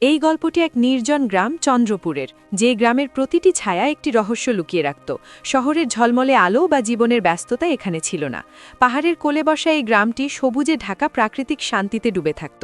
এই গল্পটি এক নির্জন গ্রাম, চন্দ্রপুরের, যে গ্রামের প্রতিটি ছায়া একটি রহস্য লুকিয়ে রাখত। শহরের ঝলমলে আলো বা জীবনের ব্যস্ততা এখানে ছিল না। পাহাড়ের কোলে বসা এই গ্রামটি সবুজে ঢাকা প্রাকৃতিক শান্তিতে ডুবে থাকত।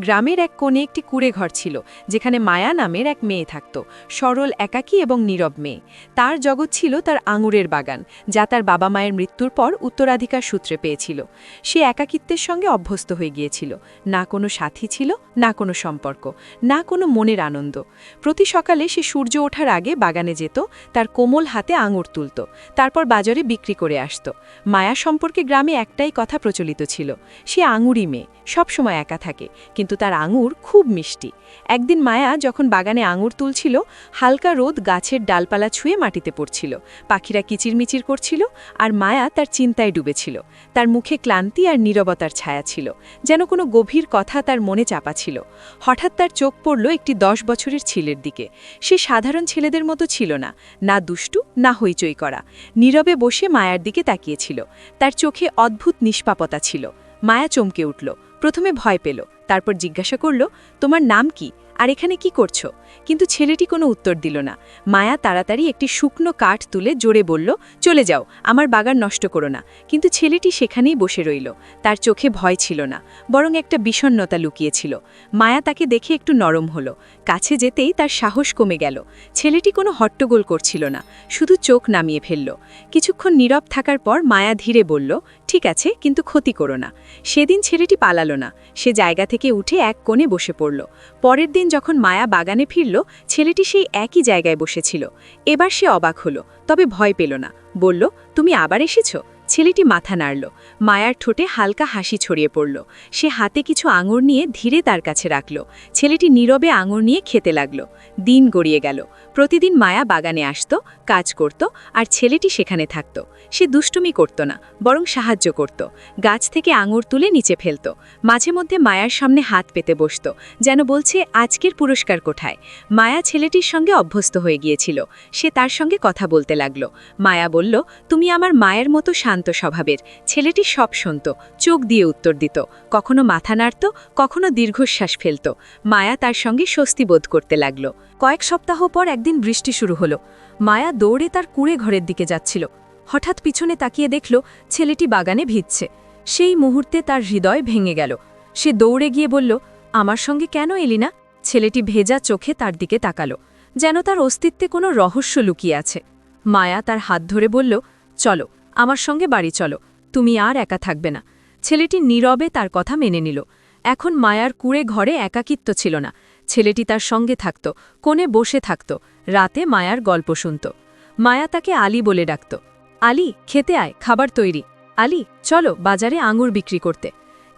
গ্রামের এক কোণে একটি কুড়ে ঘর ছিল, যেখানে মায়া নামের এক মেয়ে থাকত, সরল, একাকী এবং নীরব মেয়ে। তার জগৎ ছিল তার আঙুরের বাগান, যা তার বাবা মায়ের মৃত্যুর পর উত্তরাধিকার সূত্রে পেয়েছিল। সে একাকিত্বের সঙ্গে অভ্যস্ত হয়ে গিয়েছিল। না কোনো সাথী ছিল, না কোনো সম্পর্ক। না কোনো মনের আনন্দ। প্রতি সকালে সে সূর্য ওঠার আগে বাগানে যেত, তার কোমল হাতে আঙুর তুলত, তারপর বাজারে বিক্রি করে আসত। মায়া সম্পর্কে গ্রামে একটাই কথা প্রচলিত ছিল, সে আঙুরই মেয়ে সবসময় একা থাকে, কিন্তু তার আঙুর খুব মিষ্টি। একদিন মায়া যখন বাগানে আঙুর তুলছিল, হালকা রোদ গাছের ডালপালা ছুঁয়ে মাটিতে পড়ছিল, পাখিরা কিচিরমিচির করছিল, আর মায়া তার চিন্তায় ডুবেছিল। তার মুখে ক্লান্তি আর নীরবতার ছায়া ছিল, যেন কোনো গভীর কথা তার মনে চাপা ছিল। হঠাৎ তার চোখ পড়ল একটি দশ বছরের ছেলের দিকে। সে সাধারণ ছেলেদের মতো ছিল না না দুষ্টু, না হইচই করা। নীরবে বসে মায়ার দিকে তাকিয়েছিল। তার চোখে অদ্ভুত নিষ্পাপতা ছিল। মায়া চমকে উঠল। প্রথমে ভয় পেল, তারপর জিজ্ঞাসা করল, তোমার নাম কি? আর এখানে কি করছ? কিন্তু ছেলেটি কোনো উত্তর দিল না। মায়া তাড়াতাড়ি একটি শুকনো কাঠ তুলে জোরে বলল, চলে যাও, আমার বাগান নষ্ট করো না। কিন্তু ছেলেটি সেখানেই বসে রইল। তার চোখে ভয় ছিল না, বরং একটা বিষণ্নতা লুকিয়েছিল। মায়া তাকে দেখে একটু নরম হলো। কাছে যেতেই তার সাহস কমে গেল। ছেলেটি কোনো হট্টগোল করছিল না, শুধু চোখ নামিয়ে ফেলল। কিছুক্ষণ নীরব থাকার পর মায়া ধীরে বলল, ঠিক আছে, কিন্তু ক্ষতি করো না। সেদিন ছেলেটি পালালো না। সে জায়গা থেকে উঠে এক কোণে বসে পড়ল। পরের দিন যখন মায়া বাগানে ফিরল, ছেলেটি সেই একই জায়গায় বসেছিল। এবার সে অবাক হলো, তবে ভয় পেল না। বলল, তুমি আবার এসেছ? ছেলেটি মাথা নাড়ল। মায়ার ঠোঁটে হালকা হাসি ছড়িয়ে পড়ল। সে হাতে কিছু আঙুর নিয়ে ধীরে তার কাছে রাখল। ছেলেটি নীরবে আঙুর নিয়ে খেতে লাগল। দিন গড়িয়ে গেল। প্রতিদিন মায়া বাগানে আসত, কাজ করত আর ছেলেটি সেখানে থাকত। সে দুষ্টুমি করত না, বরং সাহায্য করত। গাছ থেকে আঙুর তুলে নিচে ফেলত। মাঝে মধ্যে মায়ার সামনে হাত পেতে বসত, যেন বলছে, আজকের পুরস্কার কোঠায় মায়া ছেলেটির সঙ্গে অভ্যস্ত হয়ে গিয়েছিল। সে তার সঙ্গে কথা বলতে লাগল। মায়া বলল, তুমি আমার মায়ের মতো স্বভাবের। ছেলেটি সব শুনত, চোখ দিয়ে উত্তর দিত, কখনো মাথা নাড়ত, কখনো দীর্ঘশ্বাস ফেলত। মায়া তার সঙ্গে স্বস্তি বোধ করতে লাগল। কয়েক সপ্তাহ পর একদিন বৃষ্টি শুরু হলো। মায়া দৌড়ে তার কুঁড়ে ঘরের দিকে যাচ্ছিল। হঠাৎ পিছনে তাকিয়ে দেখল, ছেলেটি বাগানে ভিজছে। সেই মুহূর্তে তার হৃদয় ভেঙে গেল। সে দৌড়ে গিয়ে বলল, আমার সঙ্গে কেন এলি না? ছেলেটি ভেজা চোখে তার দিকে তাকালো, যেন তার অস্তিত্বে কোনো রহস্য লুকিয়ে আছে। মায়া তার হাত ধরে বলল, চলো। আমার সঙ্গে বাড়ি চলো, তুমি আর একা থাকবে না। ছেলেটি নীরবে তার কথা মেনে নিল। এখন মায়ার কুড়ে ঘরে একাকিত্ব ছিল না। ছেলেটি তার সঙ্গে থাকত, কোণে বসে থাকত। রাতে মায়ার গল্প শুনত। মায়া তাকে আলী বলে ডাকত। আলী, খেতে আয়, খাবার তৈরি। আলী, চলো বাজারে আঙুর বিক্রি করতে।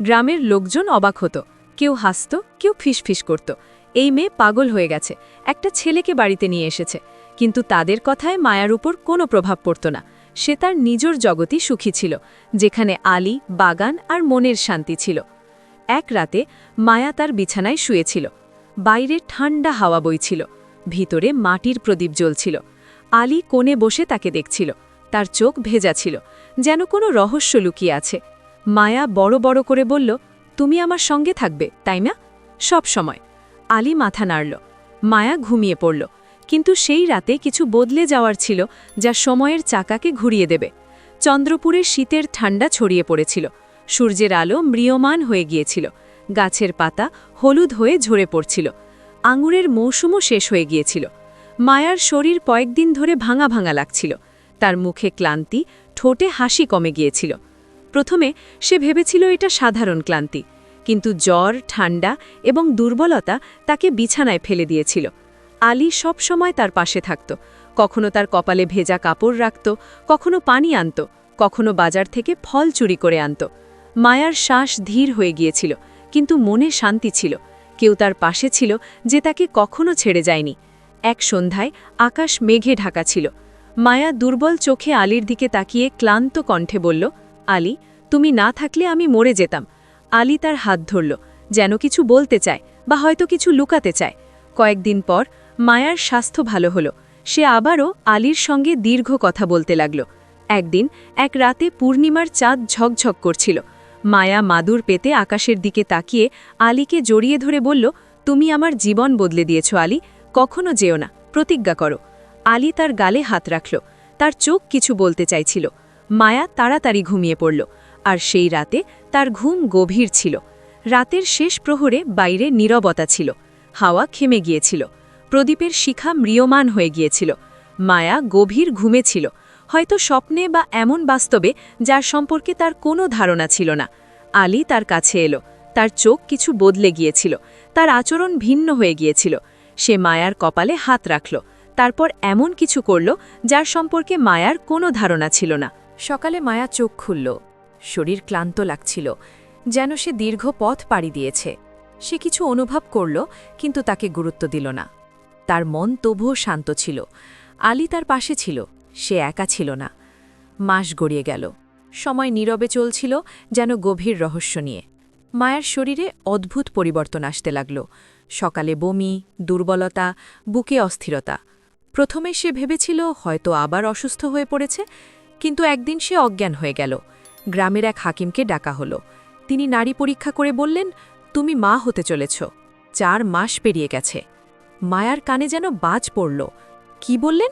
গ্রামের লোকজন অবাক হতো। কেউ হাসত, কেউ ফিসফিস করত। এই মেয়ে পাগল হয়ে গেছে। একটা ছেলেকে বাড়িতে নিয়ে এসেছে। কিন্তু তাদের কথায় মায়ার উপর কোনো প্রভাব পড়ত না। সে তার নিজের জগতই সুখী ছিল, যেখানে আলি, বাগান আর মনের শান্তি ছিল। এক রাতে মায়া তার বিছানায় শুয়েছিল। বাইরে ঠান্ডা হাওয়া বইছিল, ভিতরে মাটির প্রদীপ জ্বলছিল। আলী কোণে বসে তাকে দেখছিল, তার চোখ ভেজা ছিল, যেন কোনো রহস্য লুকিয়ে আছে। মায়া বড় বড় করে বলল, তুমি আমার সঙ্গে থাকবে, তাই না? সব সময় আলী মাথা নাড়ল। মায়া ঘুমিয়ে পড়ল কিন্তু সেই রাতে কিছু বদলে যাওয়ার ছিল যা সময়ের চাকাকে ঘুরিয়ে দেবে। চন্দ্রপুরে শীতের ঠান্ডা ছড়িয়ে পড়েছিল। সূর্যের আলো ম্রিয়মান হয়ে গিয়েছিল। গাছের পাতা হলুদ হয়ে ঝরে পড়ছিল। আঙুরের মৌসুমও শেষ হয়ে গিয়েছিল। মায়ার শরীর কয়েকদিন ধরে ভাঙা ভাঙা লাগছিল। তার মুখে ক্লান্তি, ঠোঁটে হাসি কমে গিয়েছিল। প্রথমে সে ভেবেছিল এটা সাধারণ ক্লান্তি, কিন্তু জ্বর ঠান্ডা এবং দুর্বলতা তাকে বিছানায় ফেলে দিয়েছিল। আলী সব সময় তার পাশে থাকত। কখনো তার কপালে ভেজা কাপড় রাখত, কখনো পানি আনত, কখনো বাজার থেকে ফল চুরি করে আনত। মায়ার শ্বাস ধীর হয়ে গিয়েছিল, কিন্তু মনে শান্তি ছিল। কেউ তার পাশে ছিল যে তাকে কখনো ছেড়ে যায়নি। এক সন্ধ্যায় আকাশ মেঘে ঢাকা ছিল। মায়া দুর্বল চোখে আলীর দিকে তাকিয়ে ক্লান্ত কণ্ঠে বলল, আলী, তুমি না থাকলে আমি মরে যেতাম। আলী তার হাত ধরল, যেন কিছু বলতে চায় বা হয়তো কিছু লুকাতে চায়। কয়েকদিন পর মায়ার স্বাস্থ্য ভালো হলো। সে আবারও আলীর সঙ্গে দীর্ঘ কথা বলতে লাগল। একদিন এক রাতে পূর্ণিমার চাঁদ ঝকঝক করছিল। মায়া মাদুর পেতে আকাশের দিকে তাকিয়ে আলীকে জড়িয়ে ধরে বলল, তুমি আমার জীবন বদলে দিয়েছ আলী, কখনো যেও না, প্রতিজ্ঞা করো। আলী তার গালে হাত রাখল, তার চোখ কিছু বলতে চাইছিল। মায়া তাড়াতাড়ি ঘুমিয়ে পড়ল, আর সেই রাতে তার ঘুম গভীর ছিল। রাতের শেষ প্রহরে বাইরে নীরবতা ছিল, হাওয়া খেমে গিয়েছিল। প্রদীপের শিখা ম্রিয়মান হয়ে গিয়েছিল। মায়া গভীর ঘুমে ছিল। হয়তো স্বপ্নে বা এমন বাস্তবে যার সম্পর্কে তার কোনো ধারণা ছিল না। আলী তার কাছে এলো। তার চোখ কিছু বদলে গিয়েছিল। তার আচরণ ভিন্ন হয়ে গিয়েছিল। সে মায়ার কপালে হাত রাখল। তারপর এমন কিছু করল যার সম্পর্কে মায়ার কোনো ধারণা ছিল না। সকালে মায়া চোখ খুলল। শরীর ক্লান্ত লাগছিল। যেন সে দীর্ঘ পথ পাড়ি দিয়েছে। সে কিছু অনুভব করল, কিন্তু তাকে গুরুত্ব দিল না। তার মন তবুও শান্ত ছিল। আলী তার পাশে ছিল, সে একা ছিল না। মাস গড়িয়ে গেল। সময় নীরবে চলছিল যেন গভীর রহস্য নিয়ে। মায়ের শরীরে অদ্ভুত পরিবর্তন আসতে লাগল। সকালে বমি, দুর্বলতা, বুকে অস্থিরতা। প্রথমে সে ভেবেছিল হয়তো আবার অসুস্থ হয়ে পড়েছে, কিন্তু একদিন সে অজ্ঞান হয়ে গেল। গ্রামের এক হাকিমকে ডাকা হলো। তিনি নারী পরীক্ষা করে বললেন, তুমি মা হতে চলেছ। চার মাস পেরিয়ে গেছে। মায়ার কানে যেন বাজ পড়ল। কি বললেন?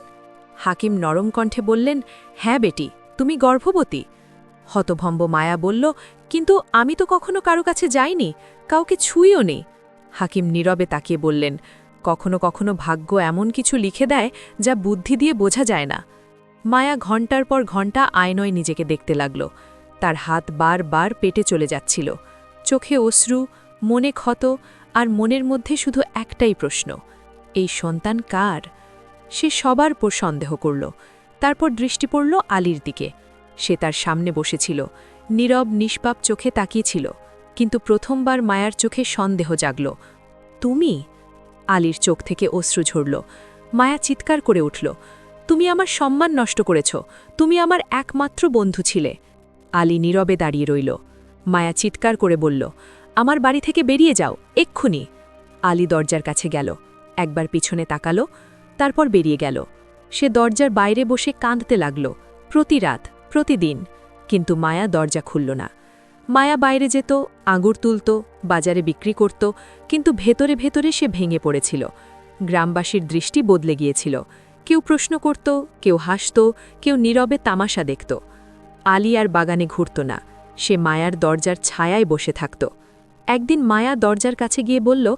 হাকিম নরম কণ্ঠে বললেন হ্যাঁ বেটি, তুমি গর্ভবতী। হতভম্ব মায়া বলল, কিন্তু আমি তো কখনো কারও কাছে যাইনি, কাউকে ছুঁইও নেই হাকিম নীরবে তাকিয়ে বললেন, কখনো কখনো ভাগ্য এমন কিছু লিখে দেয় যা বুদ্ধি দিয়ে বোঝা যায় না। মায়া ঘণ্টার পর ঘণ্টা আয়নয় নিজেকে দেখতে লাগল। তার হাত বার বার পেটে চলে যাচ্ছিল। চোখে অশ্রু, মনে ক্ষত, আর মনের মধ্যে শুধু একটাই প্রশ্ন এই সন্তান কার? সে সবার পর সন্দেহ করল। তারপর দৃষ্টি পড়ল আলীর দিকে। সে তার সামনে বসেছিল। নীরব, নিষ্পাপ চোখে তাকিয়েছিল। কিন্তু প্রথমবার মায়ার চোখে সন্দেহ জাগল। তুমি? আলীর চোখ থেকে অশ্রু ঝরল। মায়া চিৎকার করে উঠল। তুমি আমার সম্মান নষ্ট করেছ। তুমি আমার একমাত্র বন্ধু ছিলে। আলী নীরবে দাঁড়িয়ে রইল। মায়া চিৎকার করে বলল, আমার বাড়ি থেকে বেরিয়ে যাও, এক্ষুনি। আলী দরজার কাছে গেল। একবার পিছনে তাকালো, তারপর বেরিয়ে গেল। সে দরজার বাইরে বসে কাঁদতে লাগল, প্রতি রাত, প্রতিদিন। কিন্তু মায়া দরজা খুলল না। মায়া বাইরে যেত আঙুর তুলত, বাজারে বিক্রি করত, কিন্তু ভেতরে ভেতরে সে ভেঙে পড়েছিল। গ্রামবাসীর দৃষ্টি বদলে গিয়েছিল। কেউ প্রশ্ন করত, কেউ হাসত, কেউ নীরবে তামাশা দেখত। আলী আর বাগানে ঘুরত না। সে মায়ার দরজার ছায়ায় বসে থাকত। একদিন মায়া দরজার কাছে গিয়ে বলল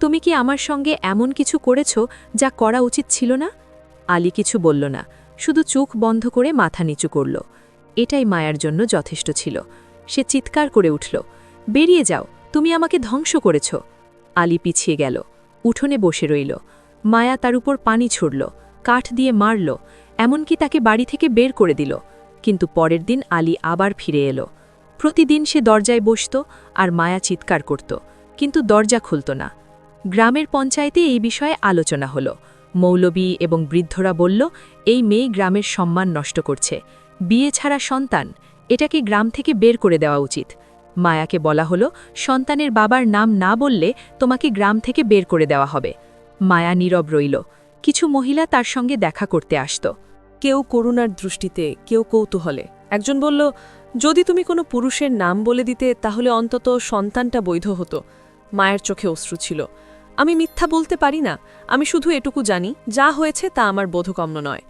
তুমি কি আমার সঙ্গে এমন কিছু করেছ যা করা উচিত ছিল না? আলী কিছু বলল না, শুধু চোখ বন্ধ করে মাথা নিচু করল। এটাই মায়ার জন্য যথেষ্ট ছিল। সে চিৎকার করে উঠল, বেরিয়ে যাও, তুমি আমাকে ধ্বংস করেছ। আলী পিছিয়ে গেল, উঠোনে বসে রইল। মায়া তার উপর পানি ছুড়ল, কাঠ দিয়ে মারল, এমনকি তাকে বাড়ি থেকে বের করে দিল। কিন্তু পরের দিন আলী আবার ফিরে এলো। প্রতিদিন সে দরজায় বসত আর মায়া চিৎকার করত, কিন্তু দরজা খুলত না। গ্রামের পঞ্চায়েতে এই বিষয়ে আলোচনা হলো। মৌলবী এবং বৃদ্ধরা বলল, এই মেয়ে গ্রামের সম্মান নষ্ট করছে। বিয়ে ছাড়া সন্তান, এটাকে গ্রাম থেকে বের করে দেওয়া উচিত। মায়াকে বলা হলো, সন্তানের বাবার নাম না বললে তোমাকে গ্রাম থেকে বের করে দেওয়া হবে। মায়া নীরব রইল। কিছু মহিলা তার সঙ্গে দেখা করতে আসত। কেউ করুণার দৃষ্টিতে, কেউ কৌতূহলে। একজন বলল, যদি তুমি কোনো পুরুষের নাম বলে দিতে, তাহলে অন্তত সন্তানটা বৈধ হতো। মায়ের চোখে অশ্রু ছিল। আমি মিথ্যা বলতে পারি না। আমি শুধু এটুকু জানি, যা হয়েছে তা আমার বোধগম্য নয়।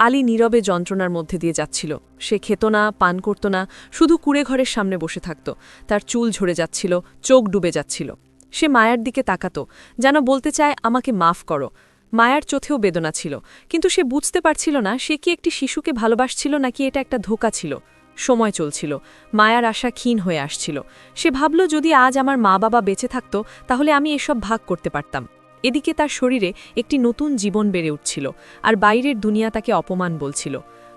আলী নীরবে যন্ত্রণার মধ্যে দিয়ে যাচ্ছিল। সে খেত না, পান করত না, শুধু কুড়ে ঘরের সামনে বসে থাকত। তার চুল ঝরে যাচ্ছিল, চোখ ডুবে যাচ্ছিল। সে মায়ার দিকে তাকাত, যেন বলতে চায়, আমাকে মাফ করো। মায়ার চোখেও বেদনা ছিল, কিন্তু সে বুঝতে পারছিল না, সে কি একটি শিশুকে ভালোবাসছিল নাকি এটা একটা ধোকা ছিল। সময় চলছিল। মায়ার আশা ক্ষীণ হয়ে আসছিল। সে ভাবল, যদি আজ আমার মা বাবা বেঁচে থাকত, তাহলে আমি এসব ভাগ করতে পারতাম। এদিকে তার শরীরে একটি নতুন জীবন বেড়ে উঠছিল আর বাইরের দুনিয়া তাকে অপমান বলছিল।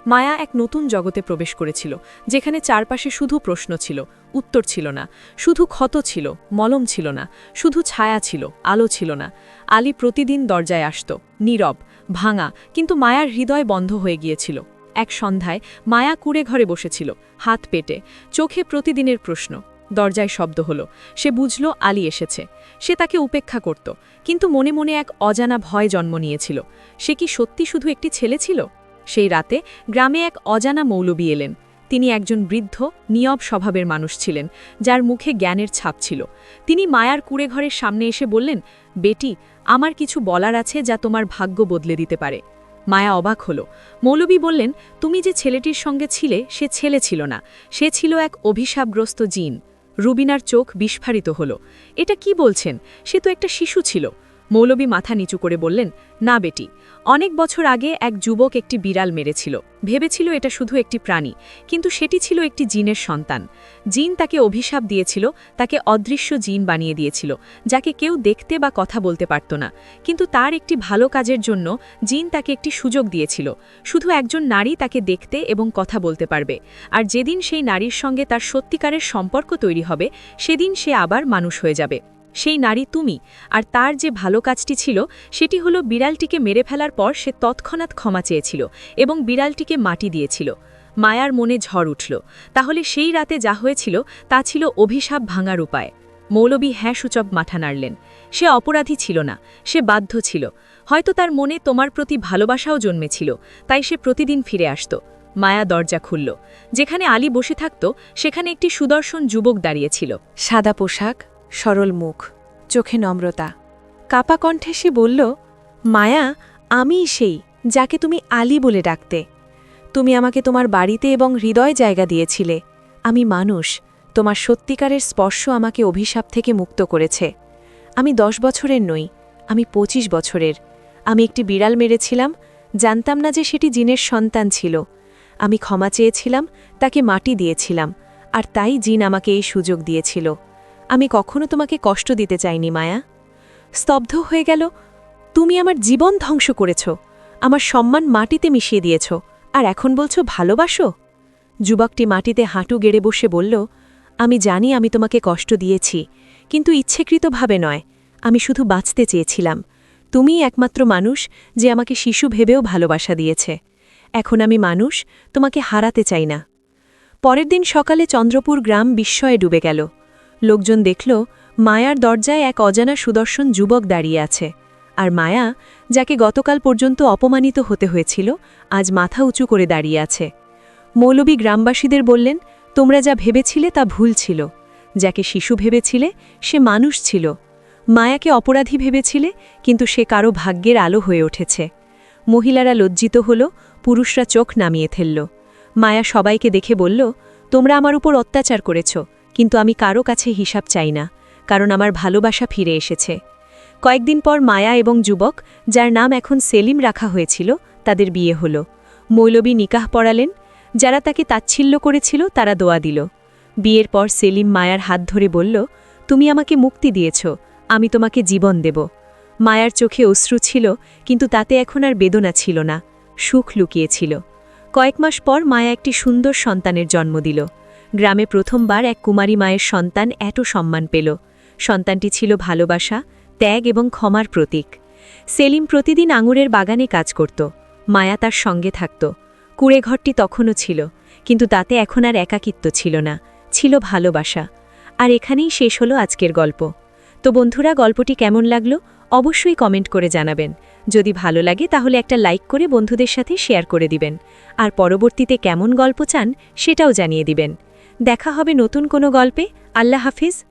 মায়া এক নতুন জগতে প্রবেশ করেছিল, যেখানে চারপাশে শুধু প্রশ্ন ছিল, উত্তর ছিল না। শুধু ক্ষত ছিল, মলম ছিল না। শুধু ছায়া ছিল, আলো ছিল না। আলী প্রতিদিন দরজায় আসত, নীরব, ভাঙা, কিন্তু মায়ার হৃদয় বন্ধ হয়ে গিয়েছিল। এক সন্ধ্যায় মায়া কুড়ে ঘরে বসেছিল, হাত পেটে। চোখে প্রতিদিনের প্রশ্ন। দরজায় শব্দ হলো। সে বুঝল আলী এসেছে। সে তাকে উপেক্ষা করত, কিন্তু মনে মনে এক অজানা ভয় জন্ম নিয়েছিল। সে কি সত্যি শুধু একটি ছেলে ছিল? সেই রাতে গ্রামে এক অজানা মৌলবী এলেন। তিনি একজন বৃদ্ধ, নিয়ব স্বভাবের মানুষ ছিলেন, যার মুখে জ্ঞানের ছাপ ছিল। তিনি মায়ার কুড়েঘরের সামনে এসে বললেন, বেটি, আমার কিছু বলার আছে যা তোমার ভাগ্য বদলে দিতে পারে। মায়া অবাক হলো। মৌলবী বললেন, তুমি যে ছেলেটির সঙ্গে ছিলে, সে ছেলে ছিল না। সে ছিল এক অভিশাপগ্রস্ত জিন। রুবিনার চোখ বিস্ফারিত হলো। এটা কি বলছেন? সে তো একটা শিশু ছিল। মৌলবী মাথা নিচু করে বললেন, না বেটি, অনেক বছর আগে এক যুবক একটি বিড়াল মেরেছিল। ভেবেছিল এটা শুধু একটি প্রাণী, কিন্তু সেটি ছিল একটি জিনের সন্তান। জিন তাকে অভিশাপ দিয়েছিল, তাকে অদৃশ্য জিন বানিয়ে দিয়েছিল, যাকে কেউ দেখতে বা কথা বলতে পারত না। কিন্তু তার একটি ভালো কাজের জন্য জিন তাকে একটি সুযোগ দিয়েছিল। শুধু একজন নারী তাকে দেখতে এবং কথা বলতে পারবে। আর যেদিন সেই নারীর সঙ্গে তার সত্যিকারের সম্পর্ক তৈরি হবে, সেদিন সে আবার মানুষ হয়ে যাবে। সেই নারী তুমি, আর তার যে ভালো কাজটি ছিল, সেটি হলো বিড়ালটিকে মেরে ফেলার পর সে তৎক্ষণাৎ ক্ষমা চেয়েছিল এবং বিড়ালটিকে মাটি দিয়েছিল। মায়ার মনে ঝড় উঠল। তাহলে সেই রাতে যা হয়েছিল, তা ছিল অভিশাপ ভাঙার উপায়। মৌলবী হ্যাঁ সূচক মাথা নাড়লেন। সে অপরাধী ছিল না, সে বাধ্য ছিল। হয়তো তার মনে তোমার প্রতি ভালোবাসাও জন্মেছিল, তাই সে প্রতিদিন ফিরে আসত। মায়া দরজা খুলল। যেখানে আলী বসে থাকত, সেখানে একটি সুদর্শন যুবক দাঁড়িয়েছিল সাদা পোশাক সরল মুখ, চোখে নম্রতা। কাপা কণ্ঠে সে বলল, মায়া, আমিই সেই যাকে তুমি আলী বলে ডাকতে। তুমি আমাকে তোমার বাড়িতে এবং হৃদয় জায়গা দিয়েছিলে। আমি মানুষ, তোমার সত্যিকারের স্পর্শ আমাকে অভিশাপ থেকে মুক্ত করেছে। আমি দশ বছরের নই, আমি পঁচিশ বছরের। আমি একটি বিড়াল মেরেছিলাম, জানতাম না যে সেটি জিনের সন্তান ছিল। আমি ক্ষমা চেয়েছিলাম, তাকে মাটি দিয়েছিলাম, আর তাই জিন আমাকে এই সুযোগ দিয়েছিল। আমি কখনো তোমাকে কষ্ট দিতে চাইনি, মায়া। স্তব্ধ হয়ে গেল, তুমি আমার জীবন ধ্বংস করেছ, আমার সম্মান মাটিতে মিশিয়ে দিয়েছ, আর এখন বলছো ভালোবাসো? যুবকটি মাটিতে হাঁটু গেড়ে বসে বলল, আমি জানি আমি তোমাকে কষ্ট দিয়েছি, কিন্তু ইচ্ছেকৃতভাবে নয়, আমি শুধু বাঁচতে চেয়েছিলাম। তুমিই একমাত্র মানুষ যে আমাকে শিশু ভেবেও ভালোবাসা দিয়েছে। এখন আমি মানুষ, তোমাকে হারাতে চাই না। পরের দিন সকালে চন্দ্রপুর গ্রাম বিস্ময়ে ডুবে গেল। লোকজন দেখল, মায়ার দরজায় এক অজানা সুদর্শন যুবক দাঁড়িয়ে আছে। আর মায়া, যাকে গতকাল পর্যন্ত অপমানিত হতে হয়েছিল, আজ মাথা উঁচু করে দাঁড়িয়ে আছে। মৌলবী গ্রামবাসীদের বললেন, তোমরা যা ভেবেছিলে তা ভুল ছিল। যাকে শিশু ভেবেছিলে, সে মানুষ ছিল। মায়াকে অপরাধী ভেবেছিলে, কিন্তু সে কারও ভাগ্যের আলো হয়ে উঠেছে। মহিলারা লজ্জিত হল, পুরুষরা চোখ নামিয়ে ফেলল। মায়া সবাইকে দেখে বলল, তোমরা আমার উপর অত্যাচার করেছ। কিন্তু আমি কারও কাছে হিসাব চাই না, কারণ আমার ভালোবাসা ফিরে এসেছে। কয়েকদিন পর মায়া এবং যুবক, যার নাম এখন সেলিম রাখা হয়েছিল, তাদের বিয়ে হল। মৌলবী নিকাহ পড়ালেন, যারা তাকে তাচ্ছিল্য করেছিল তারা দোয়া দিল। বিয়ের পর সেলিম মায়ার হাত ধরে বলল, তুমি আমাকে মুক্তি দিয়েছ, আমি তোমাকে জীবন দেব। মায়ার চোখে অশ্রু ছিল, কিন্তু তাতে এখন আর বেদনা ছিল না, সুখ লুকিয়েছিল। কয়েক মাস পর মায়া একটি সুন্দর সন্তানের জন্ম দিল। গ্রামে প্রথমবার এক কুমারী মায়ের সন্তান এত সম্মান পেল। সন্তানটি ছিল ভালোবাসা, ত্যাগ এবং ক্ষমার প্রতীক। সেলিম প্রতিদিন আঙুরের বাগানে কাজ করত। মায়া তার সঙ্গে থাকত। কুড়েঘরটি তখনও ছিল, কিন্তু তাতে এখন আর একাকিত্ব ছিল না, ছিল ভালোবাসা। আর এখানেই শেষ হলো আজকের গল্প। তো বন্ধুরা, গল্পটি কেমন লাগল অবশ্যই কমেন্ট করে জানাবেন। যদি ভালো লাগে তাহলে একটা লাইক করে বন্ধুদের সাথে শেয়ার করে দিবেন। আর পরবর্তীতে কেমন গল্প চান সেটাও জানিয়ে দিবেন। দেখা হবে নতুন কোনো গল্পে। আল্লাহ হাফিজ।